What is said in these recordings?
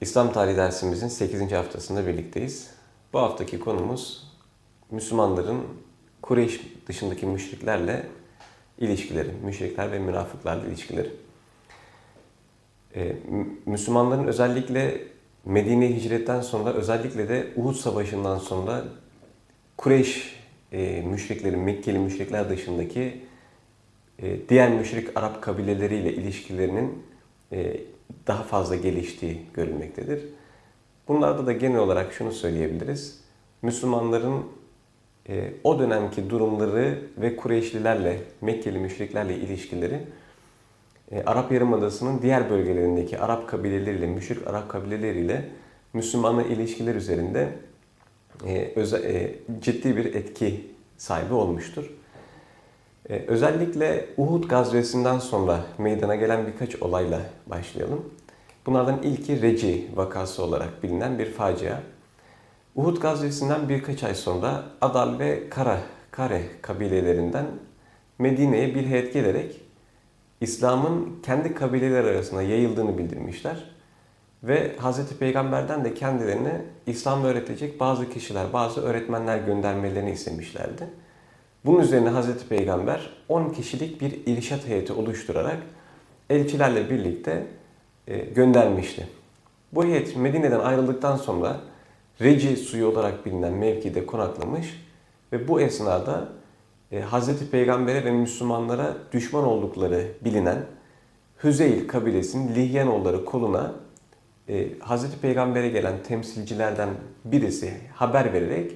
İslam tarihi dersimizin 8. haftasında birlikteyiz. Bu haftaki konumuz Müslümanların Kureyş dışındaki müşriklerle ilişkileri, müşrikler ve münafıklarla ilişkileri. Ee, Mü- Müslümanların özellikle Medine hicretten sonra özellikle de Uhud Savaşı'ndan sonra Kureyş e, müşrikleri, Mekkeli müşrikler dışındaki e, diğer müşrik Arap kabileleriyle ilişkilerinin e, daha fazla geliştiği görülmektedir. Bunlarda da genel olarak şunu söyleyebiliriz. Müslümanların e, o dönemki durumları ve Kureyşlilerle, Mekkeli müşriklerle ilişkileri e, Arap Yarımadası'nın diğer bölgelerindeki Arap kabileleriyle, müşrik Arap kabileleriyle Müslümanla ilişkiler üzerinde e, öze- e, ciddi bir etki sahibi olmuştur. E, özellikle Uhud gazvesinden sonra meydana gelen birkaç olayla başlayalım. Bunlardan ilki Reci vakası olarak bilinen bir facia. Uhud gazvesinden birkaç ay sonra Adal ve Kara, Kare kabilelerinden Medine'ye bir heyet gelerek İslam'ın kendi kabileler arasında yayıldığını bildirmişler. Ve Hz. Peygamber'den de kendilerine İslam öğretecek bazı kişiler, bazı öğretmenler göndermelerini istemişlerdi. Bunun üzerine Hz. Peygamber 10 kişilik bir irşat heyeti oluşturarak elçilerle birlikte e, göndermişti. Bu heyet Medine'den ayrıldıktan sonra Reci suyu olarak bilinen mevkide konaklamış ve bu esnada e, Hz. Peygamber'e ve Müslümanlara düşman oldukları bilinen Hüzeyl kabilesinin Lihyanoğulları koluna e, Hz. Peygamber'e gelen temsilcilerden birisi haber vererek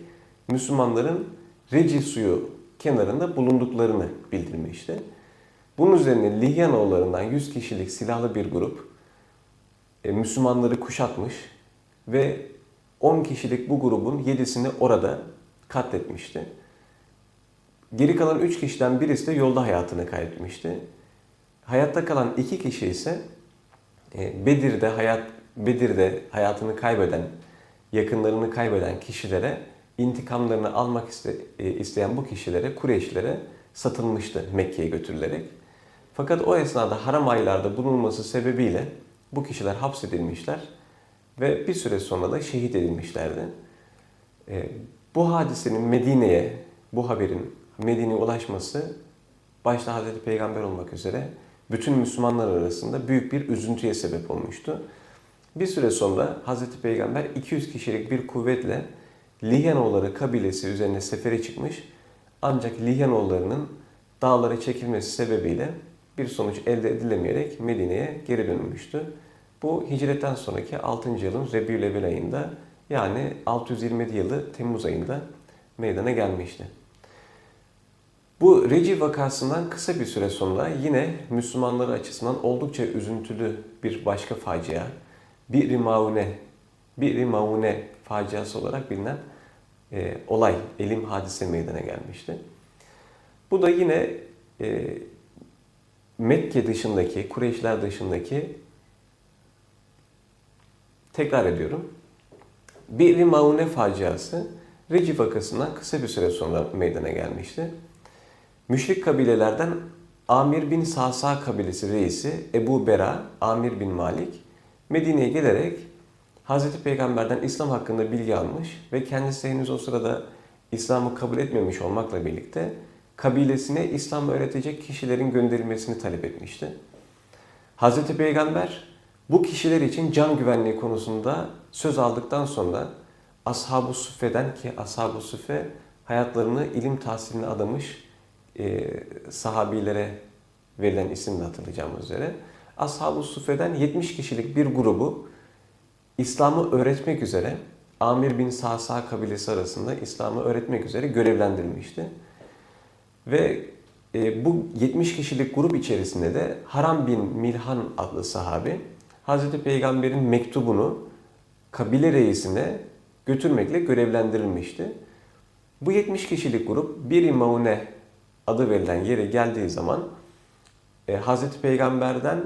Müslümanların Reci suyu kenarında bulunduklarını bildirmişti. Bunun üzerine Lihyanoğullarından 100 kişilik silahlı bir grup e, Müslümanları kuşatmış ve 10 kişilik bu grubun 7'sini orada katletmişti. Geri kalan 3 kişiden birisi de yolda hayatını kaybetmişti. Hayatta kalan 2 kişi ise e, Bedir'de hayat Bedir'de hayatını kaybeden, yakınlarını kaybeden kişilere intikamlarını almak e, isteyen bu kişilere, Kureyşlere satılmıştı Mekke'ye götürülerek. Fakat o esnada haram aylarda bulunması sebebiyle bu kişiler hapsedilmişler ve bir süre sonra da şehit edilmişlerdi. E, bu hadisenin Medine'ye, bu haberin Medine'ye ulaşması başta Hazreti Peygamber olmak üzere bütün Müslümanlar arasında büyük bir üzüntüye sebep olmuştu. Bir süre sonra Hazreti Peygamber 200 kişilik bir kuvvetle Lihyanoğulları kabilesi üzerine sefere çıkmış. Ancak Lihyanoğullarının dağlara çekilmesi sebebiyle bir sonuç elde edilemeyerek Medine'ye geri dönülmüştü. Bu hicretten sonraki 6. yılın Rebiyül ayında yani 627 yılı Temmuz ayında meydana gelmişti. Bu Reci vakasından kısa bir süre sonra yine Müslümanları açısından oldukça üzüntülü bir başka facia, bir Maune, bir Maune faciası olarak bilinen e, olay, elim hadise meydana gelmişti. Bu da yine e, Mekke dışındaki, Kureyşler dışındaki tekrar ediyorum. Bir Maune faciası Reci vakasından kısa bir süre sonra meydana gelmişti. Müşrik kabilelerden Amir bin Sasa kabilesi reisi Ebu Bera, Amir bin Malik Medine'ye gelerek Hazreti Peygamber'den İslam hakkında bilgi almış ve kendisi henüz o sırada İslam'ı kabul etmemiş olmakla birlikte kabilesine İslam'ı öğretecek kişilerin gönderilmesini talep etmişti. Hazreti Peygamber bu kişiler için can güvenliği konusunda söz aldıktan sonra Ashab-ı Suffe'den ki Ashab-ı Suffe hayatlarını ilim tahsiline adamış e, sahabilere verilen isimle hatırlayacağımız üzere Ashab-ı Suffe'den 70 kişilik bir grubu İslam'ı öğretmek üzere Amir bin Sasa kabilesi arasında İslam'ı öğretmek üzere görevlendirilmişti. Ve e, bu 70 kişilik grup içerisinde de Haram bin Milhan adlı sahabi Hazreti Peygamber'in mektubunu kabile reisine götürmekle görevlendirilmişti. Bu 70 kişilik grup bir Maune adı verilen yere geldiği zaman e, Hazreti Peygamber'den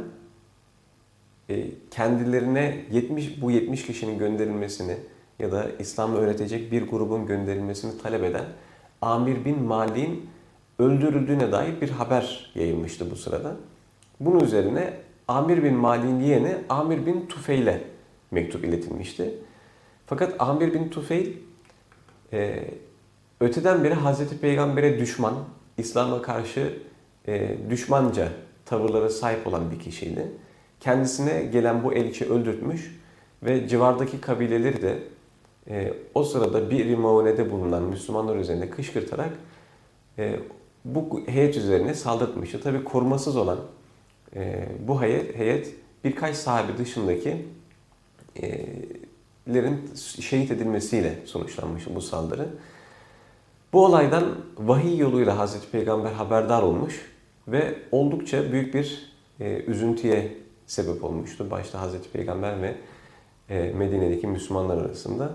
kendilerine 70 bu 70 kişinin gönderilmesini ya da İslam'ı öğretecek bir grubun gönderilmesini talep eden Amir bin Malik'in öldürüldüğüne dair bir haber yayılmıştı bu sırada. Bunun üzerine Amir bin Malik'in yeğeni Amir bin Tufeil'e mektup iletilmişti. Fakat Amir bin Tufeil e, öteden beri Hazreti Peygamber'e düşman, İslam'a karşı e, düşmanca tavırlara sahip olan bir kişiydi. Kendisine gelen bu elçi öldürtmüş ve civardaki kabileleri de e, o sırada bir maunede bulunan Müslümanlar üzerinde kışkırtarak e, bu heyet üzerine saldırtmıştı. Tabi korumasız olan e, bu heyet, heyet birkaç sahabe dışındaki e, lerin şehit edilmesiyle sonuçlanmış bu saldırı. Bu olaydan vahiy yoluyla Hazreti Peygamber haberdar olmuş ve oldukça büyük bir e, üzüntüye sebep olmuştu. Başta Hazreti Peygamber ve e, Medine'deki Müslümanlar arasında.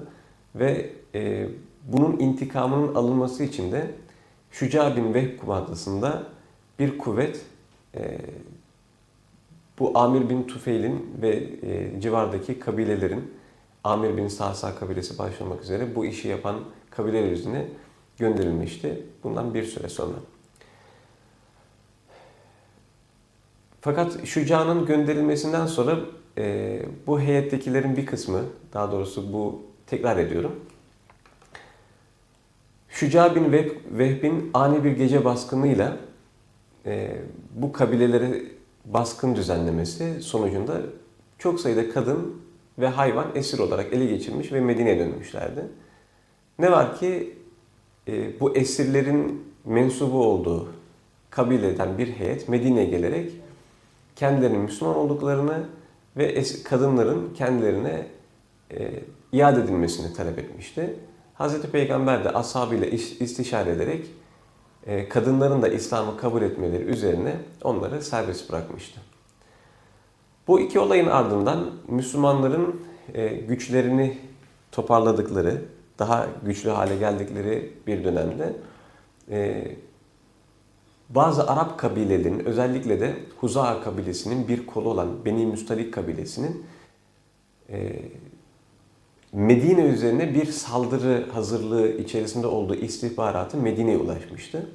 Ve e, bunun intikamının alınması için de Şuca bin Vehb kumantasında bir kuvvet e, bu Amir bin Tufeil'in ve civardaki kabilelerin Amir bin Sa'sa kabilesi başlamak üzere bu işi yapan kabileler üzerine gönderilmişti. Bundan bir süre sonra. Fakat Şuca'nın gönderilmesinden sonra e, bu heyettekilerin bir kısmı, daha doğrusu bu tekrar ediyorum. Şuca bin Vehb, Vehb'in ani bir gece baskınıyla e, bu kabilelere baskın düzenlemesi sonucunda çok sayıda kadın ve hayvan esir olarak ele geçirmiş ve Medine'ye dönmüşlerdi. Ne var ki e, bu esirlerin mensubu olduğu kabileden bir heyet Medine'ye gelerek kendilerinin Müslüman olduklarını ve kadınların kendilerine e, iade edilmesini talep etmişti. Hazreti Peygamber de ashabıyla iş- istişare ederek e, kadınların da İslam'ı kabul etmeleri üzerine onları serbest bırakmıştı. Bu iki olayın ardından Müslümanların e, güçlerini toparladıkları, daha güçlü hale geldikleri bir dönemde e, bazı Arap kabilelerinin özellikle de Huza'a kabilesinin bir kolu olan Beni Müstalik kabilesinin e, Medine üzerine bir saldırı hazırlığı içerisinde olduğu istihbaratı Medine'ye ulaşmıştı.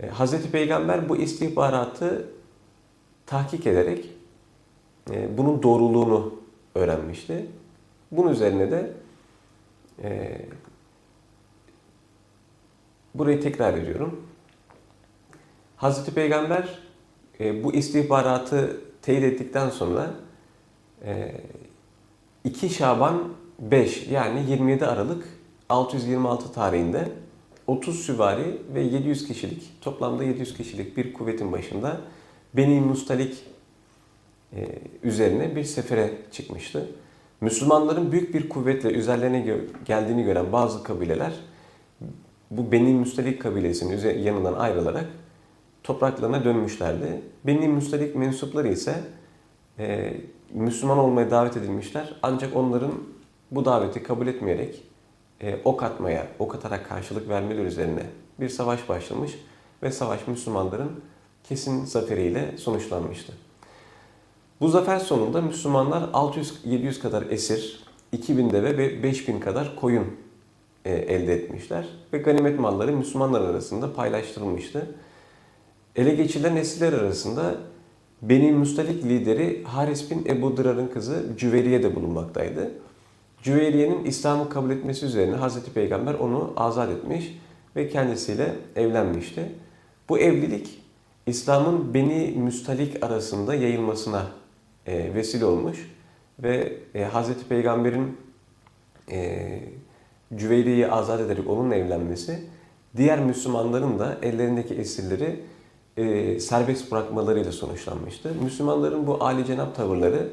E, Hazreti Peygamber bu istihbaratı tahkik ederek e, bunun doğruluğunu öğrenmişti. Bunun üzerine de e, burayı tekrar ediyorum. Hazreti Peygamber e, bu istihbaratı teyit ettikten sonra e, 2 Şaban 5 yani 27 Aralık 626 tarihinde 30 süvari ve 700 kişilik toplamda 700 kişilik bir kuvvetin başında Beni Mustalik e, üzerine bir sefere çıkmıştı. Müslümanların büyük bir kuvvetle üzerlerine gö- geldiğini gören bazı kabileler bu Beni Müstalik kabilesinin yanından ayrılarak topraklarına dönmüşlerdi. Beni Müstalik mensupları ise e, Müslüman olmaya davet edilmişler. Ancak onların bu daveti kabul etmeyerek e, ok atmaya, ok atarak karşılık vermeleri üzerine bir savaş başlamış ve savaş Müslümanların kesin zaferiyle sonuçlanmıştı. Bu zafer sonunda Müslümanlar 600-700 kadar esir, 2000 deve ve 5000 kadar koyun e, elde etmişler ve ganimet malları Müslümanlar arasında paylaştırılmıştı. Ele geçirilen esirler arasında Beni Müstalik lideri Haris bin Ebu Dırar'ın kızı Cüveriye de bulunmaktaydı. Cüveriye'nin İslam'ı kabul etmesi üzerine Hazreti Peygamber onu azat etmiş ve kendisiyle evlenmişti. Bu evlilik İslam'ın Beni Müstalik arasında yayılmasına e, vesile olmuş ve e, Hazreti Peygamber'in e, Cüveyriye'yi azat ederek onunla evlenmesi diğer Müslümanların da ellerindeki esirleri e, serbest bırakmalarıyla sonuçlanmıştı. Müslümanların bu âli cenap tavırları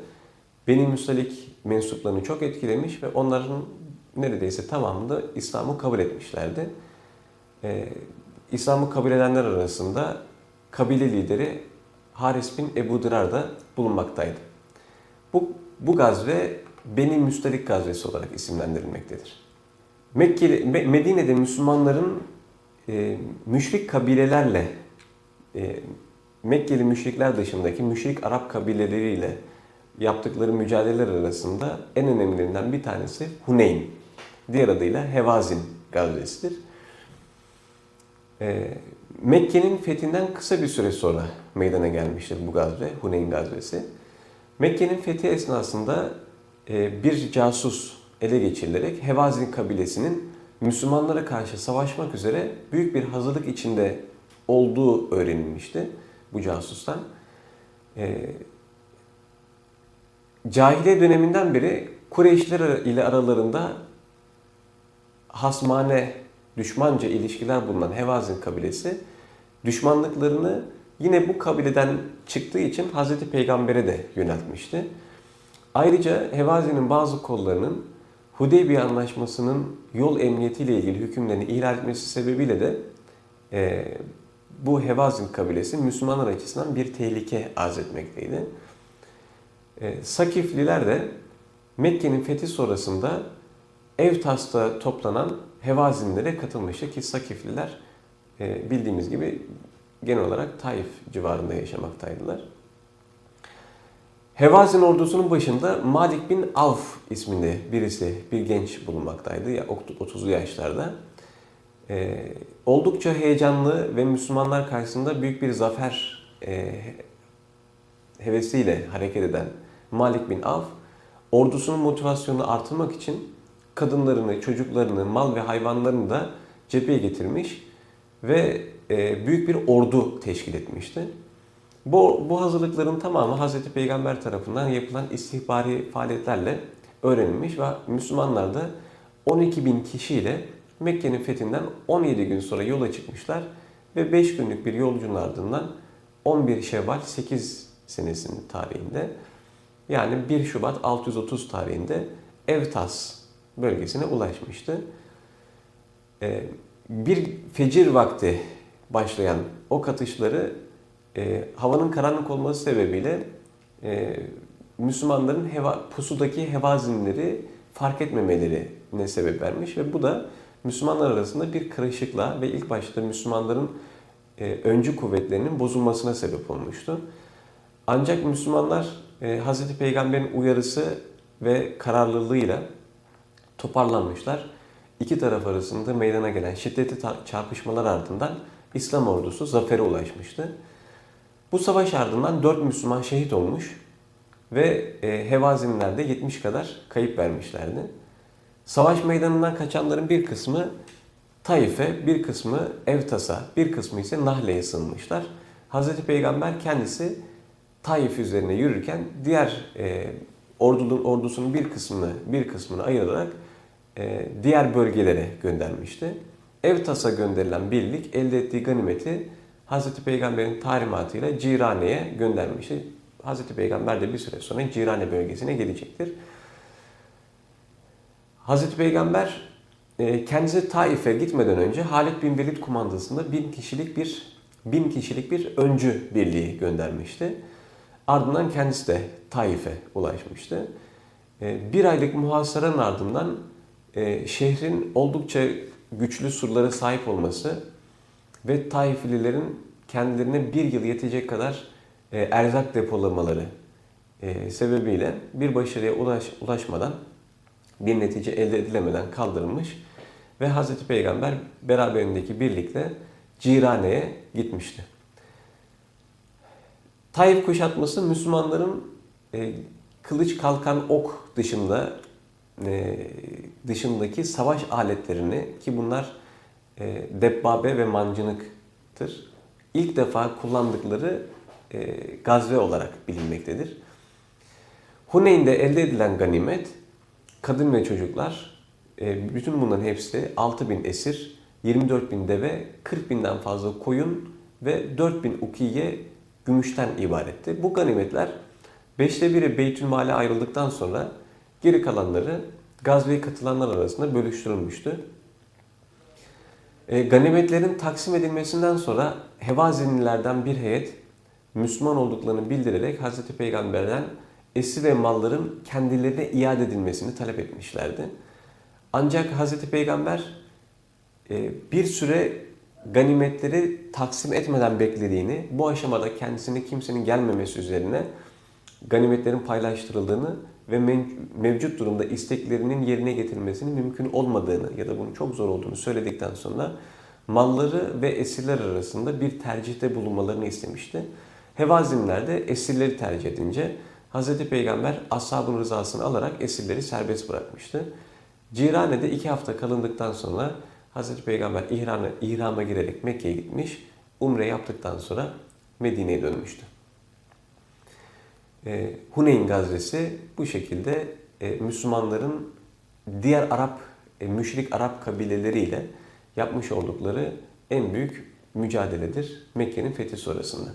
Beni Müstalik mensuplarını çok etkilemiş ve onların neredeyse tamamında İslam'ı kabul etmişlerdi. E, İslam'ı kabul edenler arasında kabile lideri Haris bin Ebu Dırar da bulunmaktaydı. Bu, bu gazve Beni Müstalik gazvesi olarak isimlendirilmektedir. Mekkeli, Me- Medine'de Müslümanların e, müşrik kabilelerle e, Mekkeli müşrikler dışındaki müşrik Arap kabileleriyle yaptıkları mücadeleler arasında en önemlilerinden bir tanesi Huneyn. Diğer adıyla Hevazin gazvesidir. E, Mekke'nin fethinden kısa bir süre sonra meydana gelmiştir bu gazve, Huneyn gazvesi. Mekke'nin fethi esnasında e, bir casus ele geçirilerek Hevazin kabilesinin Müslümanlara karşı savaşmak üzere büyük bir hazırlık içinde olduğu öğrenilmişti bu casustan. E, cahiliye döneminden beri Kureyşler ile aralarında hasmane, düşmanca ilişkiler bulunan Hevazin kabilesi düşmanlıklarını yine bu kabileden çıktığı için Hazreti Peygamber'e de yöneltmişti. Ayrıca Hevazi'nin bazı kollarının Hudeybiye Anlaşması'nın yol emniyetiyle ilgili hükümlerini ihlal etmesi sebebiyle de e, bu Hevazin kabilesi Müslümanlar açısından bir tehlike arz etmekteydi. E, Sakifliler de Mekke'nin fethi sonrasında Evtas'ta toplanan Hevazinlere katılmıştı ki Sakifliler e, bildiğimiz gibi genel olarak Taif civarında yaşamaktaydılar. Hevazin ordusunun başında Malik bin Avf isminde birisi, bir genç bulunmaktaydı. Ya 30'lu yaşlarda. Ee, oldukça heyecanlı ve Müslümanlar karşısında büyük bir zafer e, hevesiyle hareket eden Malik bin Avf, ordusunun motivasyonunu artırmak için kadınlarını, çocuklarını, mal ve hayvanlarını da cepheye getirmiş ve e, büyük bir ordu teşkil etmişti. Bu, bu hazırlıkların tamamı Hazreti Peygamber tarafından yapılan istihbari faaliyetlerle öğrenilmiş ve Müslümanlar da 12 bin kişiyle Mekke'nin fethinden 17 gün sonra yola çıkmışlar ve 5 günlük bir yolculuğun ardından 11 Şevval 8 senesinin tarihinde yani 1 Şubat 630 tarihinde Evtas bölgesine ulaşmıştı. Ee, bir fecir vakti başlayan o katışları e, havanın karanlık olması sebebiyle e, Müslümanların heva, pusudaki hevazinleri fark etmemelerine sebep vermiş ve bu da Müslümanlar arasında bir karışıklığa ve ilk başta Müslümanların e, öncü kuvvetlerinin bozulmasına sebep olmuştu. Ancak Müslümanlar e, Hz. Peygamber'in uyarısı ve kararlılığıyla toparlanmışlar. İki taraf arasında meydana gelen şiddetli çarpışmalar ardından İslam ordusu zafere ulaşmıştı. Bu savaş ardından 4 Müslüman şehit olmuş ve e, Hevazinler de 70 kadar kayıp vermişlerdi. Savaş meydanından kaçanların bir kısmı Taif'e, bir kısmı Evtas'a, bir kısmı ise Nahle'ye sığınmışlar. Hz. Peygamber kendisi Taif üzerine yürürken diğer e, ordunun ordusunun bir kısmını bir kısmını ayırarak e, diğer bölgelere göndermişti. Evtas'a gönderilen birlik elde ettiği ganimeti Hz. Peygamber'in talimatıyla Cirane'ye göndermişti. Hz. Peygamber de bir süre sonra Cirane bölgesine gelecektir. Hz. Peygamber e, kendisi Taif'e gitmeden önce Halid bin Velid kumandasında bin kişilik bir bin kişilik bir öncü birliği göndermişti. Ardından kendisi de Taif'e ulaşmıştı. E, bir aylık muhasaranın ardından e, şehrin oldukça güçlü surlara sahip olması ve Taiflilerin kendilerine bir yıl yetecek kadar erzak depolamaları sebebiyle bir başarıya ulaş, ulaşmadan bir netice elde edilemeden kaldırılmış ve Hz. Peygamber beraberindeki birlikle Cirane'ye gitmişti. Taif kuşatması Müslümanların e, kılıç kalkan ok dışında e, dışındaki savaş aletlerini ki bunlar e, debbabe ve mancınıktır. İlk defa kullandıkları e, gazve olarak bilinmektedir. Huneyn'de elde edilen ganimet, kadın ve çocuklar, e, bütün bunların hepsi 6 bin esir, 24 bin deve, 40 binden fazla koyun ve 4 bin ukiye gümüşten ibaretti. Bu ganimetler 5'te 1'i Beytülmal'e ayrıldıktan sonra geri kalanları gazveye katılanlar arasında bölüştürülmüştü. E, ganimetlerin taksim edilmesinden sonra Hevazinilerden bir heyet Müslüman olduklarını bildirerek Hz. Peygamber'den esir ve malların kendilerine iade edilmesini talep etmişlerdi. Ancak Hz. Peygamber e, bir süre ganimetleri taksim etmeden beklediğini, bu aşamada kendisine kimsenin gelmemesi üzerine ganimetlerin paylaştırıldığını ve mevcut durumda isteklerinin yerine getirilmesinin mümkün olmadığını ya da bunun çok zor olduğunu söyledikten sonra malları ve esirler arasında bir tercihte bulunmalarını istemişti. Hevazinler de esirleri tercih edince Hz. Peygamber ashabın rızasını alarak esirleri serbest bırakmıştı. Cirane'de iki hafta kalındıktan sonra Hz. Peygamber ihrama, ihrama girerek Mekke'ye gitmiş, umre yaptıktan sonra Medine'ye dönmüştü. E, Huneyn gazvesi bu şekilde e, Müslümanların diğer Arap, e, müşrik Arap kabileleriyle yapmış oldukları en büyük mücadeledir Mekke'nin fethi sonrasında.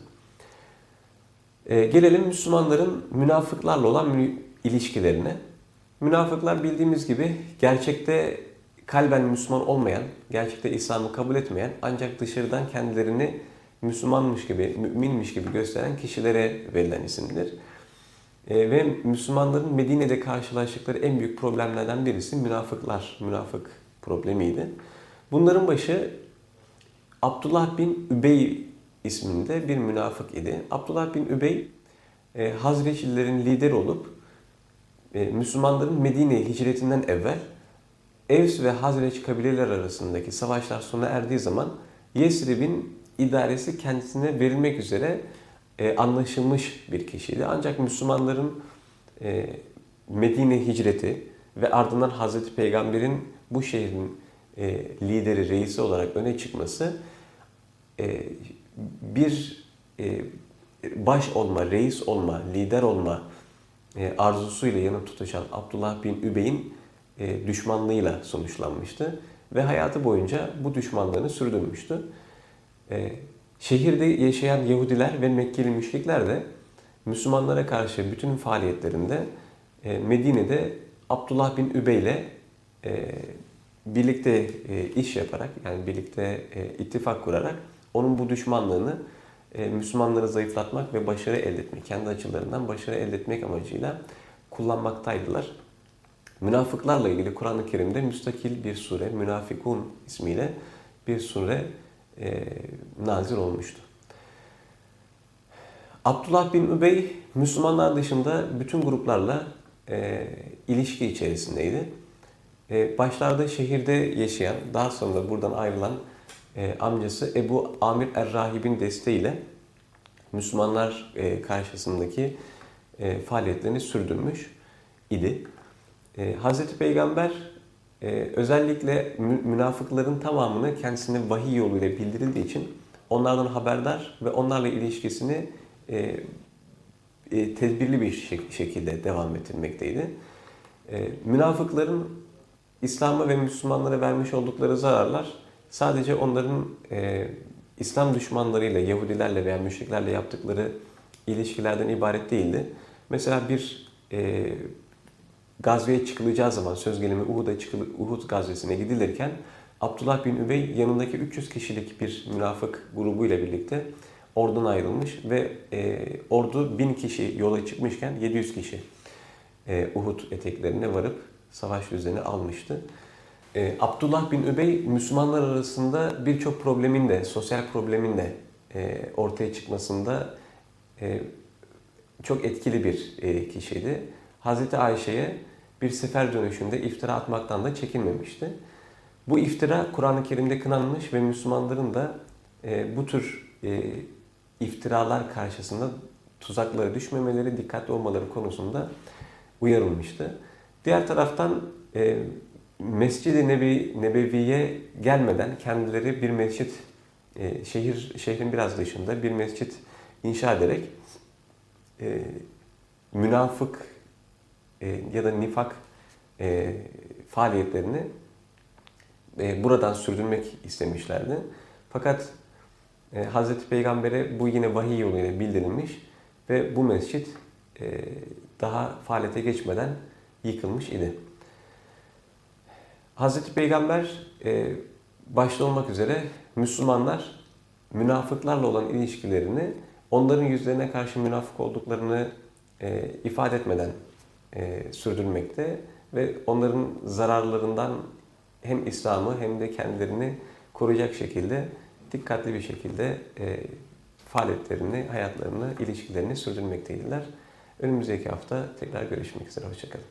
E, gelelim Müslümanların münafıklarla olan ilişkilerine. Münafıklar bildiğimiz gibi gerçekte kalben Müslüman olmayan, gerçekte İslam'ı kabul etmeyen ancak dışarıdan kendilerini Müslümanmış gibi, müminmiş gibi gösteren kişilere verilen isimdir. E, ve Müslümanların Medine'de karşılaştıkları en büyük problemlerden birisi münafıklar, münafık problemiydi. Bunların başı Abdullah bin Übey isminde bir münafık idi. Abdullah bin Übey e, Hazreçlilerin lideri olup e, Müslümanların Medine'ye hicretinden evvel Evs ve Hazreç kabileler arasındaki savaşlar sona erdiği zaman Yesrib'in idaresi kendisine verilmek üzere e, anlaşılmış bir kişiydi. Ancak Müslümanların e, Medine hicreti ve ardından Hazreti Peygamber'in bu şehrin e, lideri, reisi olarak öne çıkması e, bir e, baş olma, reis olma, lider olma e, arzusuyla yanıp tutuşan Abdullah bin Übey'in e, düşmanlığıyla sonuçlanmıştı. Ve hayatı boyunca bu düşmanlığını sürdürmüştü. Şehirde yaşayan Yahudiler ve Mekkeli müşrikler de Müslümanlara karşı bütün faaliyetlerinde Medine'de Abdullah bin Übey ile birlikte iş yaparak yani birlikte ittifak kurarak onun bu düşmanlığını e, Müslümanları zayıflatmak ve başarı elde etmek, kendi açılarından başarı elde etmek amacıyla kullanmaktaydılar. Münafıklarla ilgili Kur'an-ı Kerim'de müstakil bir sure, Münafikun ismiyle bir sure e, nazil olmuştu. Abdullah bin Übey Müslümanlar dışında bütün gruplarla e, ilişki içerisindeydi. E, başlarda şehirde yaşayan, daha sonra buradan ayrılan e, amcası Ebu Amir Er-Rahib'in desteğiyle Müslümanlar e, karşısındaki e, faaliyetlerini sürdürmüş idi. E, Hazreti Peygamber e, özellikle mü- münafıkların tamamını kendisine vahiy yoluyla bildirildiği için onlardan haberdar ve onlarla ilişkisini e, e, tedbirli bir şek- şekilde devam ettirmekteydi. E, münafıkların İslam'a ve Müslümanlara vermiş oldukları zararlar sadece onların e, İslam düşmanlarıyla, Yahudilerle veya müşriklerle yaptıkları ilişkilerden ibaret değildi. Mesela bir e, gazveye çıkılacağı zaman söz gelimi Uhud'a çıkılı, Uhud gazvesine gidilirken Abdullah bin Übey yanındaki 300 kişilik bir münafık grubuyla birlikte oradan ayrılmış ve e, ordu 1000 kişi yola çıkmışken 700 kişi e, Uhud eteklerine varıp savaş düzeni almıştı. E, Abdullah bin Übey Müslümanlar arasında birçok problemin de, sosyal problemin de e, ortaya çıkmasında e, çok etkili bir e, kişiydi. Hazreti Ayşe'ye bir sefer dönüşünde iftira atmaktan da çekinmemişti. Bu iftira Kur'an-ı Kerim'de kınanmış ve Müslümanların da e, bu tür e, iftiralar karşısında tuzaklara düşmemeleri, dikkatli olmaları konusunda uyarılmıştı. Diğer taraftan e, Mescid-i Nebi, Nebevi'ye gelmeden kendileri bir mescit, e, şehir şehrin biraz dışında bir mescit inşa ederek e, münafık e, ya da nifak e, faaliyetlerini e, buradan sürdürmek istemişlerdi. Fakat e, Hazreti Peygamber'e bu yine vahiy yoluyla bildirilmiş ve bu mescit e, daha faaliyete geçmeden yıkılmış idi. Hazreti Peygamber e, başta olmak üzere Müslümanlar münafıklarla olan ilişkilerini onların yüzlerine karşı münafık olduklarını e, ifade etmeden e, sürdürmekte ve onların zararlarından hem İslam'ı hem de kendilerini koruyacak şekilde dikkatli bir şekilde e, faaliyetlerini, hayatlarını, ilişkilerini sürdürmekteydiler. Önümüzdeki hafta tekrar görüşmek üzere. Hoşçakalın.